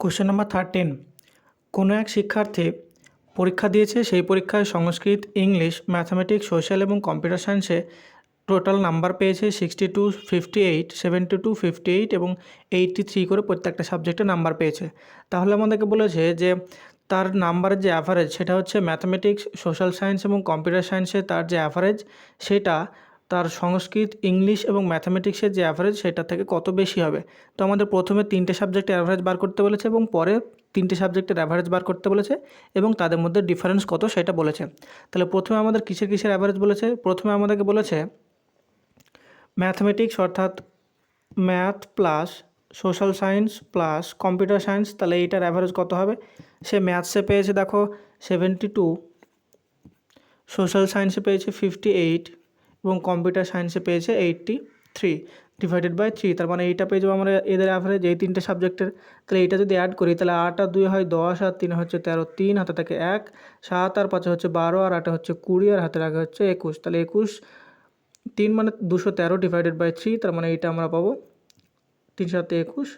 Question number thirteen কোনো এক শিক্ষার্থী পরীক্ষা দিয়েছে, সেই পরীক্ষায় সংস্কৃত, ইংলিশ ম্যাথামেটিক্স সোশ্যাল এবং কম্পিউটার সায়েন্সে টোটাল নাম্বার পেয়েছে sixty two fifty eight seventy two fifty eight এবং এইটটি থ্রি করে প্রত্যেকটা সাবজেক্টে নাম্বার পেয়েছে। তাহলে আমাদেরকে বলেছে যে তার নাম্বারের যে অ্যাভারেজ সেটা হচ্ছে ম্যাথামেটিক্স সোশ্যাল সায়েন্স এবং কম্পিউটার সায়েন্সে তার যে অ্যাভারেজ সেটা তার সংস্কৃত, ইংলিশ এবং ম্যাথামেটিক্সের যে অ্যাভারেজ সেটা থেকে কত বেশি হবে? তো আমাদের প্রথমে তিনটে সাবজেক্টের অ্যাভারেজ বার করতে বলেছে এবং পরে তিনটে সাবজেক্টের অ্যাভারেজ বার করতে বলেছে এবং তাদের মধ্যে ডিফারেন্স কত সেটা বলেছে। তাহলে প্রথমে আমাদের কিসের কিসের অ্যাভারেজ বলেছে? প্রথমে আমাদেরকে বলেছে ম্যাথমেটিক্স অর্থাৎ math plus social science plus computer science তাহলে এইটার অ্যাভারেজ কত হবে? সে ম্যাথসে পেয়েছে দেখো সেভেন্টি টু সোশ্যাল সায়েন্সে পেয়েছে ফিফটি এইট এবং কম্পিউটার সায়েন্সে পেয়েছে eighty three divided by three. তার মানে এইটা পেয়ে যাব আমরা এদের অ্যাভারেজ এই তিনটে সাবজেক্টের তাহলে এইটা যদি অ্যাড করি, তাহলে আট আর দুই হয় দশ, আর তিন হচ্ছে তেরো, তিন, হাতে থাকে এক, সাত, আর পাঁচে হচ্ছে বারো, আর আটে হচ্ছে কুড়ি, আর হাতে আগে হচ্ছে একুশ। তাহলে একুশ, তিন মানে দুশো তেরো ডিভাইডেড বাই থ্রি তার মানে এইটা আমরা পাবো তিন সাতে একুশ,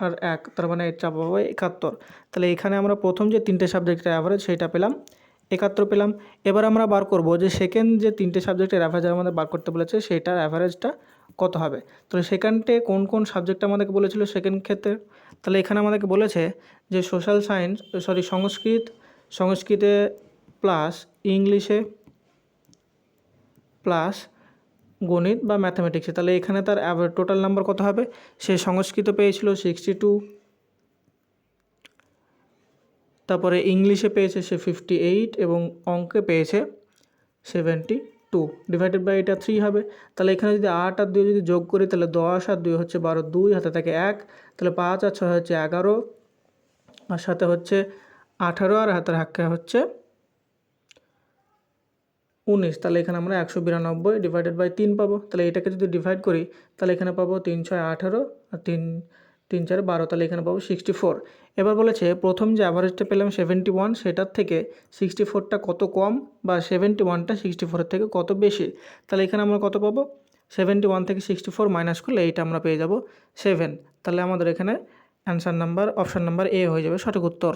আর এক, তার মানে এটা পাবো একাত্তর। তাহলে এখানে আমরা প্রথম যে তিনটে সাবজেক্টের অ্যাভারেজ সেইটা পেলাম একাত্তর পেলাম। এবার আমরা বার করব যে সেকেন্ড যে তিনটে সাবজেক্টের অ্যাভারেজ আমাদের বার করতে বলেছে, সেটার অ্যাভারেজটা কত হবে? তো সেখানটে কোন কোন সাবজেক্ট আমাদেরকে বলেছিল সেকেন্ড ক্ষেত্রে? তাহলে এখানে আমাদেরকে বলেছে যে সোশ্যাল সায়েন্স সরি সংস্কৃত, সংস্কৃতে প্লাস ইংলিশে প্লাস গণিত বা ম্যাথামেটিক্সে তাহলে এখানে তার টোটাল নাম্বার কত হবে? সে সংস্কৃত পেয়েছিল সিক্সটি টু তারপরে ইংলিশে পেয়েছে সে ফিফটি এইট এবং অঙ্কে পেয়েছে সেভেন্টি টু ডিভাইডেড বাই এটা থ্রি হবে। তাহলে এখানে যদি আট আর দুই যদি যোগ করি, তাহলে দশ আর দুই হচ্ছে বারো দুই, হাতে থাকে এক। তাহলে পাঁচ আর ছয় হচ্ছে এগারো। আর সাথে হচ্ছে আঠারো আর হাতের হাক্কা হচ্ছে উনিশ। তাহলে এখানে আমরা একশো বিরানব্বই ডিভাইডেড বাই তিন পাবো। তাহলে এটাকে যদি ডিভাইড করি, তাহলে এখানে পাবো তিন ছয় আঠারো আর তিন তিন চার বারো, তাহলে এখানে পাবো সিক্সটি ফোর এবার বলেছে, প্রথম যে অ্যাভারেজটা পেলাম সেভেন্টি ওয়ান সেটার থেকে সিক্সটি ফোরটা কত কম বা সেভেন্টি ওয়ানটা সিক্সটি ফোরের থেকে কত বেশি? তাহলে এখানে আমরা কত পাবো? সেভেন্টি ওয়ান থেকে সিক্সটি ফোর মাইনাস করলে এইটা আমরা পেয়ে যাব সেভেন তাহলে আমাদের এখানে answer number option number A হয়ে যাবে সঠিক উত্তর।